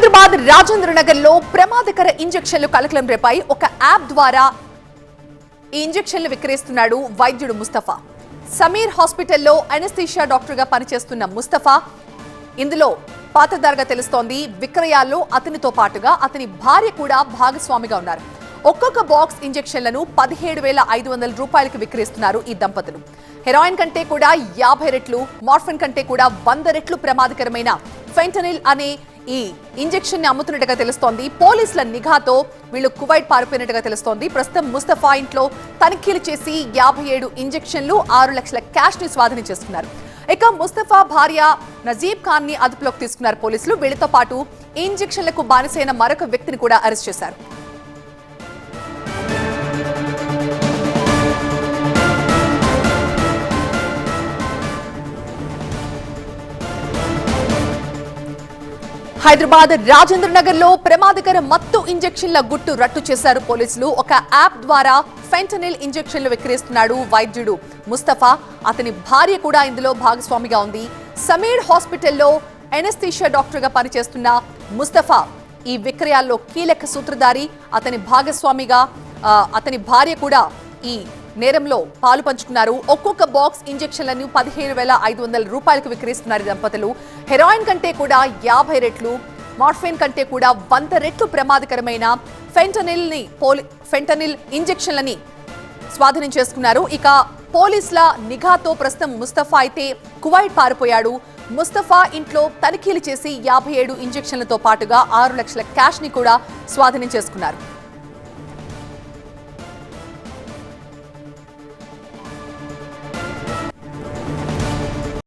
హైదరాబాద్ రాజేంద్ర నగర్లో ప్రమాదకర ఇంజక్షన్లు కలకలం రేపాయి. ఒక యాప్ ద్వారా ఈ ఇంజెక్షన్లు విక్రయిస్తున్నాడు వైద్యుడు ముస్తఫా. సమీర్ హాస్పిటల్లో అనస్థీషియా డాక్టర్గా పనిచేస్తున్న ముస్తఫా. ఇందులో పాత్రధారగా తెలుస్తోంది విక్రయాల్లో అతనితో పాటుగా అతని భార్య కూడా భాగస్వామిగా ఉన్నారు. ఒక్కొక్క బాక్స్ ఇంజెక్షన్లను పదిహేడు వేల ఐదు వందల రూపాయలకు విక్రయిస్తున్నారు ఈ దంపతులు. హెరాయిన్ కంటే కూడా యాభై రెట్లు మార్ఫిన్ కంటే కూడా వంద రెట్లు ప్రమాదకరమైన ఫెంటనిల్ అనే ఈ ఇంజెక్షన్ని అమ్ముతున్నట్టుగా తెలుస్తోంది. పోలీసుల నిఘాతో వీళ్ళు కువైట్ పారిపోయినట్టుగా తెలుస్తోంది. ప్రస్తుతం ముస్తఫా ఇంట్లో తనిఖీలు చేసి యాభై ఏడు ఇంజెక్షన్లు ఆరు లక్షల క్యాష్ని స్వాధీనం చేసుకున్నారు. ఇక ముస్తఫా భార్య నజీబ్ ఖాన్ని అదుపులోకి తీసుకున్నారు పోలీసులు. వీళ్ళతో పాటు ఇంజెక్షన్లకు బానిసైన మరొక వ్యక్తిని కూడా అరెస్ట్ చేశారు. హైదరాబాద్ రాజేంద్ర నగర్లో ప్రమాదకర మత్తు ఇంజెక్షన్ల గుట్టు రట్టు చేశారు పోలీసులు. ఒక యాప్ ద్వారా ఫెంటనిల్ ఇంజెక్షన్లు విక్రయిస్తున్నాడు వైద్యుడు ముస్తఫా. అతని భార్య కూడా ఇందులో భాగస్వామిగా ఉంది. సమీర్ హాస్పిటల్లో ఎనస్థీషియా డాక్టర్గా పనిచేస్తున్న ముస్తఫా ఈ విక్రయాల్లో కీలక సూత్రధారి. అతని భాగస్వామిగా అతని భార్య కూడా ఈ నేరంలో పాలు పంచుకున్నారు. ఒక్కొక్క బాక్స్ ఇంజెక్షన్లను పదిహేను వేల ఐదు వందల రూపాయలకు విక్రయిస్తున్నారు దంపతులు. హెరాయిన్ కంటే కూడా యాభై రెట్లు మార్ఫిన్ కంటే కూడా వంద రెట్లు ప్రమాదకరమైన ఫెంటనిల్ని పోలి ఫెంటనిల్ ఇంజెక్షన్లని స్వాధీనం చేసుకున్నారు. ఇక పోలీసుల నిఘాతో ప్రస్తుతం ముస్తఫా అయితే కువైట్ పారిపోయాడు. ముస్తఫా ఇంట్లో తనిఖీలు చేసి యాభై ఏడు ఇంజెక్షన్లతో పాటుగా ఆరు లక్షల క్యాష్ని కూడా స్వాధీనం చేసుకున్నారు.